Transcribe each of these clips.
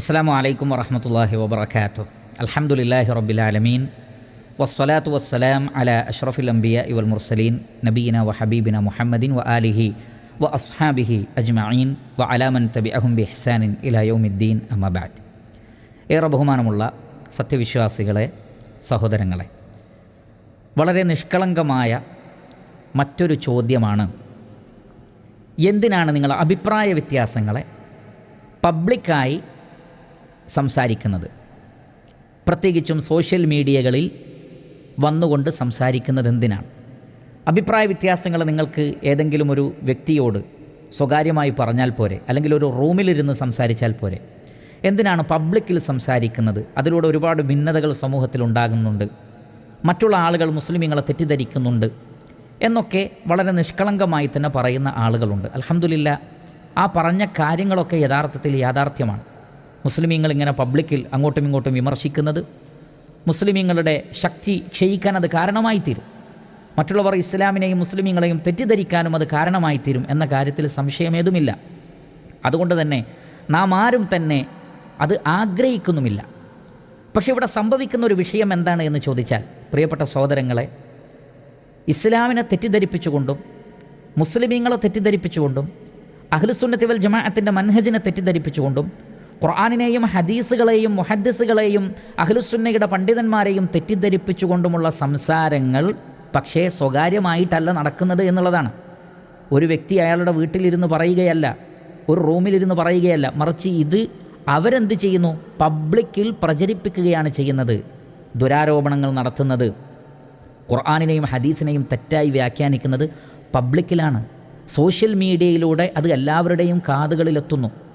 അസ്സാം വലൈക്കും വറഹമത്തല്ലാഹി വബർക്കാത്തു അലഹമുല്ലാഹി റബ്ബിലാലമീൻ വസ്സലാത്തു വസ്സലാം അല അഷ്റഫുൽ അംബിയ ഇവൽ മുർസലീൻ നബീന വ ഹബീബിന മുഹമ്മദിൻ വ ആലിഹി വ അസ്ഹാബിഹി അജ്മീൻ വ അലാമൻ തബി അഹും ബി ഇലയോമുദ്ദീൻ അമബാദ് ഏറെ ബഹുമാനമുള്ള സത്യവിശ്വാസികളെ സഹോദരങ്ങളെ വളരെ നിഷ്കളങ്കമായ മറ്റൊരു ചോദ്യമാണ് എന്തിനാണ് നിങ്ങൾ അഭിപ്രായ വ്യത്യാസങ്ങളെ പബ്ലിക്കായി സംസാരിക്കുന്നത്. പ്രത്യേകിച്ചും സോഷ്യൽ മീഡിയകളിൽ വന്നുകൊണ്ട് സംസാരിക്കുന്നത് എന്തിനാണ്? അഭിപ്രായ വ്യത്യാസങ്ങൾ നിങ്ങൾക്ക് ഏതെങ്കിലും ഒരു വ്യക്തിയോട് സ്വകാര്യമായി പറഞ്ഞാൽ പോരെ അല്ലെങ്കിൽ ഒരു റൂമിലിരുന്ന് സംസാരിച്ചാൽ പോരെ? എന്തിനാണ് പബ്ലിക്കിൽ സംസാരിക്കുന്നത്? അതിലൂടെ ഒരുപാട് ഭിന്നതകൾ സമൂഹത്തിൽ ഉണ്ടാകുന്നുണ്ട്. മറ്റുള്ള ആളുകൾ മുസ്ലിമീങ്ങളെ തെറ്റിദ്ധരിക്കുന്നുണ്ട് എന്നൊക്കെ വളരെ നിഷ്കളങ്കമായി തന്നെ പറയുന്ന ആളുകളുണ്ട്. അലഹമുല്ല ആ പറഞ്ഞ കാര്യങ്ങളൊക്കെ യഥാർത്ഥത്തിൽ യാഥാർത്ഥ്യമാണ്. മുസ്ലിമീങ്ങൾ ഇങ്ങനെ പബ്ലിക്കിൽ അങ്ങോട്ടും ഇങ്ങോട്ടും വിമർശിക്കുന്നത് മുസ്ലിമീങ്ങളുടെ ശക്തി ക്ഷയിക്കാൻ അത് കാരണമായി തീരും മറ്റുള്ളവർ ഇസ്ലാമിനെയും മുസ്ലിമീങ്ങളെയും തെറ്റിദ്ധരിക്കാനും അത് കാരണമായി തീരും എന്ന കാര്യത്തിൽ സംശയമേതുമില്ല. അതുകൊണ്ട് തന്നെ നാം ആരും തന്നെ അത് ആഗ്രഹിക്കുന്നുമില്ല. പക്ഷേ ഇവിടെ സംഭവിക്കുന്ന ഒരു വിഷയം എന്താണ് എന്ന് ചോദിച്ചാൽ പ്രിയപ്പെട്ട സഹോദരങ്ങളെ ഇസ്ലാമിനെ തെറ്റിദ്ധരിപ്പിച്ചുകൊണ്ടും മുസ്ലിമീങ്ങളെ തെറ്റിദ്ധരിപ്പിച്ചുകൊണ്ടും അഹ്ലുസുന്നത്തി വൽ ജമാഅത്തിന്റെ മൻഹജിനെ തെറ്റിദ്ധരിപ്പിച്ചുകൊണ്ടും ഖുർആാനിനെയും ഹദീസുകളെയും മുഹദ്ദിസുകളെയും അഹ്ലുസുന്നയുടെ പണ്ഡിതന്മാരെയും തെറ്റിദ്ധരിപ്പിച്ചുകൊണ്ടുമുള്ള സംസാരങ്ങൾ പക്ഷേ സ്വകാര്യമായിട്ടല്ല നടക്കുന്നത് എന്നുള്ളതാണ്. ഒരു വ്യക്തി അയാളുടെ വീട്ടിലിരുന്ന് പറയുകയല്ല ഒരു റൂമിലിരുന്ന് പറയുകയല്ല മറിച്ച് ഇത് അവരെന്ത് ചെയ്യുന്നു? പബ്ലിക്കിൽ പ്രചരിപ്പിക്കുകയാണ് ചെയ്യുന്നത് ദുരാരോപണങ്ങൾ നടത്തുന്നത്. ഖുർആാനിനെയും ഹദീസിനെയും തെറ്റായി വ്യാഖ്യാനിക്കുന്നത് പബ്ലിക്കിലാണ്. സോഷ്യൽ മീഡിയയിലൂടെ അത് എല്ലാവരുടെയും കാതുകളിലെത്തുന്നു.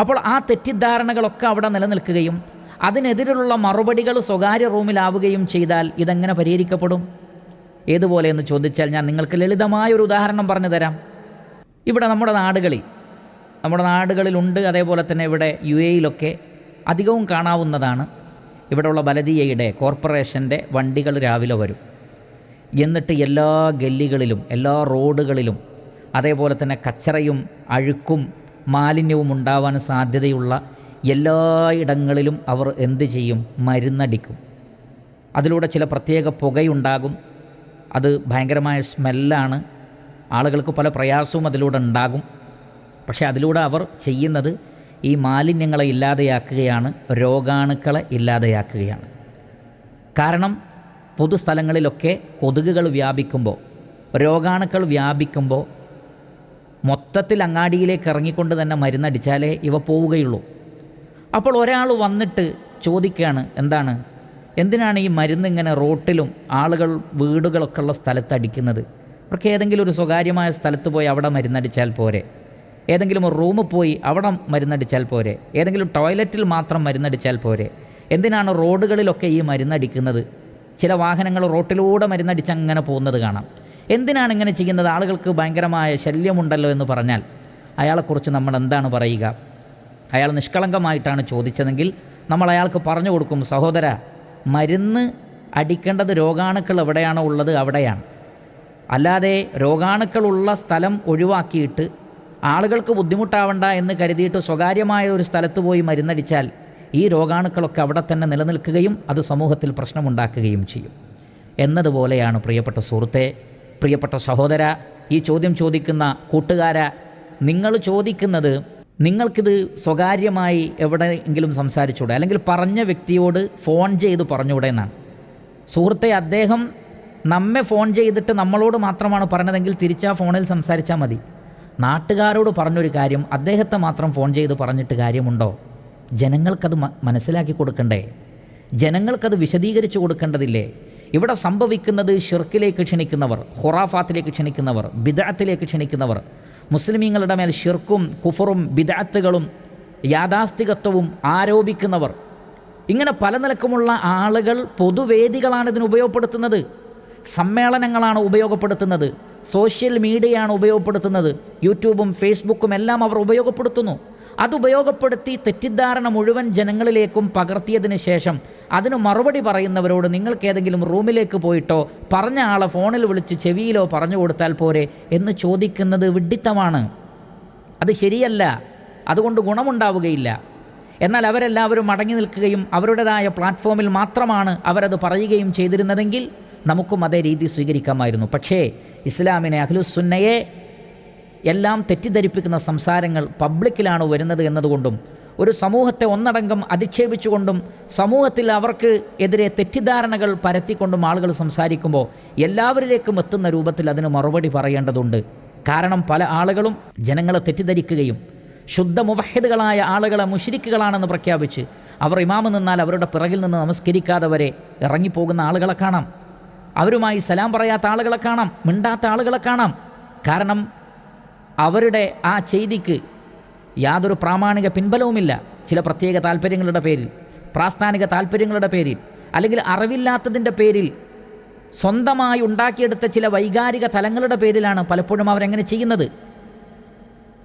അപ്പോൾ ആ തെറ്റിദ്ധാരണകളൊക്കെ അവിടെ നിലനിൽക്കുകയും അതിനെതിരെയുള്ള മറുപടികൾ സ്വകാര്യ റൂമിലാവുകയും ചെയ്താൽ ഇതെങ്ങനെ പരിഹരിക്കപ്പെടും? ഏതുപോലെ എന്ന് ചോദിച്ചാൽ ഞാൻ നിങ്ങൾക്ക് ലളിതമായ ഒരു ഉദാഹരണം പറഞ്ഞു തരാം. ഇവിടെ നമ്മുടെ നാടുകളിൽ നമ്മുടെ നാടുകളിലുണ്ട് അതേപോലെ തന്നെ ഇവിടെ യു എയിലൊക്കെ അധികവും കാണാവുന്നതാണ്. ഇവിടെയുള്ള ബലദിയയുടെ കോർപ്പറേഷന്റെ വണ്ടികൾ രാവിലെ വരും. എന്നിട്ട് എല്ലാ ഗല്ലികളിലും എല്ലാ റോഡുകളിലും അതേപോലെ തന്നെ കച്ചറയും അഴുക്കും മാലിന്യവും ഉണ്ടാവാൻ സാധ്യതയുള്ള എല്ലായിടങ്ങളിലും അവർ എന്ത് ചെയ്യും? മരുന്നടിക്കും. അതിലൂടെ ചില പ്രത്യേക പുകയുണ്ടാകും. അത് ഭയങ്കരമായ സ്മെല്ലാണ്. ആളുകൾക്ക് പല പ്രയാസവും അതിലൂടെ ഉണ്ടാകും. പക്ഷേ അതിലൂടെ അവർ ചെയ്യുന്നത് ഈ മാലിന്യങ്ങളെ ഇല്ലാതെയാക്കുകയാണ് രോഗാണുക്കളെ ഇല്ലാതെയാക്കുകയാണ്. കാരണം പൊതുസ്ഥലങ്ങളിലൊക്കെ കൊതുകുകൾ വ്യാപിക്കുമ്പോൾ രോഗാണുക്കൾ വ്യാപിക്കുമ്പോൾ മൊത്തത്തിൽ അങ്ങാടിയിലേക്ക് ഇറങ്ങിക്കൊണ്ട് തന്നെ മരുന്നടിച്ചാലേ ഇവ പോവുകയുള്ളൂ. അപ്പോൾ ഒരാൾ വന്നിട്ട് ചോദിക്കുകയാണ് എന്താണ്? എന്തിനാണ് ഈ മരുന്ന് ഇങ്ങനെ റോട്ടിലും ആളുകൾ വീടുകളൊക്കെ ഉള്ള സ്ഥലത്ത് അടിക്കുന്നത്? അവർക്ക് ഏതെങ്കിലും ഒരു സ്വകാര്യമായ സ്ഥലത്ത് പോയി അവിടെ മരുന്നടിച്ചാൽ പോരെ? ഏതെങ്കിലും ഒരു റൂമിൽ പോയി അവിടെ മരുന്നടിച്ചാൽ പോരെ? ഏതെങ്കിലും ടോയ്ലറ്റിൽ മാത്രം മരുന്നടിച്ചാൽ പോരെ? എന്തിനാണ് റോഡുകളിലൊക്കെ ഈ മരുന്നടിക്കുന്നത്? ചില വാഹനങ്ങൾ റോട്ടിലൂടെ മരുന്നടിച്ച് അങ്ങനെ പോകുന്നത് കാണാം. എന്തിനാണ് ഇങ്ങനെ ചെയ്യുന്നത്? ആളുകൾക്ക് ഭയങ്കരമായ ശല്യമുണ്ടല്ലോ എന്ന് പറഞ്ഞാൽ അയാളെക്കുറിച്ച് നമ്മൾ എന്താണ് പറയുക? അയാൾ നിഷ്കളങ്കമായിട്ടാണ് ചോദിച്ചതെങ്കിൽ നമ്മൾ അയാൾക്ക് പറഞ്ഞു കൊടുക്കും സഹോദര മരുന്ന് അടിക്കേണ്ടത് രോഗാണുക്കൾ എവിടെയാണോ ഉള്ളത് അവിടെയാണ്. അല്ലാതെ രോഗാണുക്കളുള്ള സ്ഥലം ഒഴിവാക്കിയിട്ട് ആളുകൾക്ക് ബുദ്ധിമുട്ടാവണ്ട എന്ന് കരുതിയിട്ട് സ്വകാര്യമായ ഒരു സ്ഥലത്ത് പോയി മരുന്നടിച്ചാൽ ഈ രോഗാണുക്കളൊക്കെ അവിടെ തന്നെ നിലനിൽക്കുകയും അത് സമൂഹത്തിൽ പ്രശ്നമുണ്ടാക്കുകയും ചെയ്യും. എന്നതുപോലെയാണ് പ്രിയപ്പെട്ട സുഹൃത്തെ പ്രിയപ്പെട്ട സഹോദര ഈ ചോദ്യം ചോദിക്കുന്ന കൂട്ടുകാര നിങ്ങൾ ചോദിക്കുന്നത് നിങ്ങൾക്കിത് സ്വകാര്യമായി എവിടെയെങ്കിലും സംസാരിച്ചൂടെ? അല്ലെങ്കിൽ പറഞ്ഞ വ്യക്തിയോട് ഫോൺ ചെയ്ത് പറഞ്ഞൂടെ എന്നാണ്. സുഹൃത്തെ അദ്ദേഹം നമ്മെ ഫോൺ ചെയ്തിട്ട് നമ്മളോട് മാത്രമാണ് പറഞ്ഞതെങ്കിൽ തിരിച്ചാ ഫോണിൽ സംസാരിച്ചാൽ മതി. നാട്ടുകാരോട് പറഞ്ഞൊരു കാര്യം അദ്ദേഹത്തെ മാത്രം ഫോൺ ചെയ്ത് പറഞ്ഞിട്ട് കാര്യമുണ്ടോ? ജനങ്ങൾക്കത് മനസ്സിലാക്കി കൊടുക്കണ്ടേ? ജനങ്ങൾക്കത് വിശദീകരിച്ചു കൊടുക്കേണ്ടതില്ലേ? ഇവിടെ സംഭവിക്കുന്നത് ഷിർക്കിലേക്ക് ക്ഷണിക്കുന്നവർ ഹൊറാഫാത്തിലേക്ക് ക്ഷണിക്കുന്നവർ ബിദാത്തിലേക്ക് ക്ഷണിക്കുന്നവർ. മുസ്ലിമീങ്ങളുടെ മേൽ ഷിർക്കും കുഫറും ബിദാത്തുകളും യാഥാസ്ഥികത്വവും ആരോപിക്കുന്നവർ. ഇങ്ങനെ പല നിലക്കുമുള്ള ആളുകൾ പൊതുവേദികളാണ് ഇതിന് ഉപയോഗപ്പെടുത്തുന്നത്. സമ്മേളനങ്ങളാണ് ഉപയോഗപ്പെടുത്തുന്നത്. സോഷ്യൽ മീഡിയയാണ് ഉപയോഗപ്പെടുത്തുന്നത്. യൂട്യൂബും ഫേസ്ബുക്കും എല്ലാം അവർ ഉപയോഗപ്പെടുത്തുന്നു. അത് ഉപയോഗപ്പെടുത്തി തെറ്റിദ്ധാരണ മുഴുവൻ ജനങ്ങളിലേക്കും പകർത്തിയതിന് ശേഷം അതിന് മറുപടി പറയുന്നവരോട് നിങ്ങൾക്കേതെങ്കിലും റൂമിലേക്ക് പോയിട്ടോ പറഞ്ഞ ആളെ ഫോണിൽ വിളിച്ച് ചെവിയിലോ പറഞ്ഞു കൊടുത്താൽ പോരെ എന്ന് ചോദിക്കുന്നത് വിഡ്ഢിത്തമാണ് അത് ശരിയല്ല. അതുകൊണ്ട് ഗുണമുണ്ടാവുകയില്ല. എന്നാൽ അവരെല്ലാവരും മടങ്ങി നിൽക്കുകയും അവരുടേതായ പ്ലാറ്റ്ഫോമിൽ മാത്രമാണ് അവരത് പറയുകയും ചെയ്തിരുന്നതെങ്കിൽ നമുക്കും അതേ രീതി സ്വീകരിക്കാമായിരുന്നു. പക്ഷേ ഇസ്ലാമിനെ അഖിലുസുന്നയെ എല്ലാം തെറ്റിദ്ധരിപ്പിക്കുന്ന സംസാരങ്ങൾ പബ്ലിക്കിലാണ് വരുന്നത് എന്നതുകൊണ്ടും ഒരു സമൂഹത്തെ ഒന്നടങ്കം അധിക്ഷേപിച്ചുകൊണ്ടും സമൂഹത്തിൽ അവർക്ക് എതിരെ തെറ്റിദ്ധാരണകൾ പരത്തിക്കൊണ്ടും ആളുകൾ സംസാരിക്കുമ്പോൾ എല്ലാവരിലേക്കും എത്തുന്ന രൂപത്തിൽ അതിന് മറുപടി പറയേണ്ടതുണ്ട്. കാരണം പല ആളുകളും ജനങ്ങളെ തെറ്റിദ്ധരിക്കുകയും ശുദ്ധ മുവഹിദുകളായ ആളുകളെ മുഷിരിക്കുകളാണെന്ന് പ്രഖ്യാപിച്ച് അവർ ഇമാമ് നിന്നാൽ അവരുടെ പിറകിൽ നിന്ന് നമസ്കരിക്കാതെ വരെ ഇറങ്ങിപ്പോകുന്ന ആളുകളെ കാണാം. അവരുമായി സലാം പറയാത്ത ആളുകളെ കാണാം മിണ്ടാത്ത ആളുകളെ കാണാം. കാരണം അവരുടെ ആ ചെയ്തിക്ക് യാതൊരു പ്രാമാണിക പിൻബലവുമില്ല. ചില പ്രത്യേക താല്പര്യങ്ങളുടെ പേരിൽ പ്രാസ്ഥാനിക താല്പര്യങ്ങളുടെ പേരിൽ അല്ലെങ്കിൽ അറിവില്ലാത്തതിന്റെ പേരിൽ സ്വന്തമായി ഉണ്ടാക്കിയെടുത്ത ചില വൈകാരിക തലങ്ങളുടെ പേരിലാണ് പലപ്പോഴും അവരെങ്ങനെ ചെയ്യുന്നത്.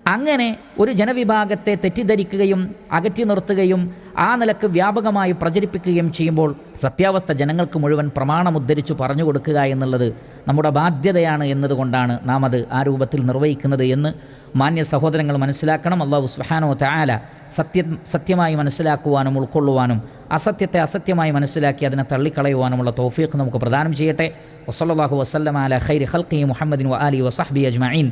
അങ്ങനെ ഒരു ജനവിഭാഗത്തെ തെറ്റിദ്ധരിക്കുകയും അകറ്റി നിർത്തുകയും ആ നിലയ്ക്ക് വ്യാപകമായി പ്രചരിപ്പിക്കുകയും ചെയ്യുമ്പോൾ സത്യാവസ്ഥ ജനങ്ങൾക്ക് മുഴുവൻ പ്രമാണമുദ്ധരിച്ചു പറഞ്ഞു കൊടുക്കുക എന്നുള്ളത് നമ്മുടെ ബാധ്യതയാണ് എന്നതുകൊണ്ടാണ് നാം അത് ആ രൂപത്തിൽ നിർവഹിക്കുന്നത് എന്ന് മാന്യ സഹോദരങ്ങൾ മനസ്സിലാക്കണം. അള്ളാഹു സുഹാനോ തായാല സത്യം സത്യമായി മനസ്സിലാക്കുവാനും ഉൾക്കൊള്ളുവാനും അസത്യത്തെ അസത്യമായി മനസ്സിലാക്കി അതിനെ തള്ളിക്കളയുവാനുമുള്ള തോഫീഖ് നമുക്ക് പ്രദാനം ചെയ്യട്ടെ. വസല്ലാഹു വസ്ലം അല ഖൈർ ഹൽക്കി മുഹമ്മദിൻ വ അലി വസഹബി അജ്മീൻ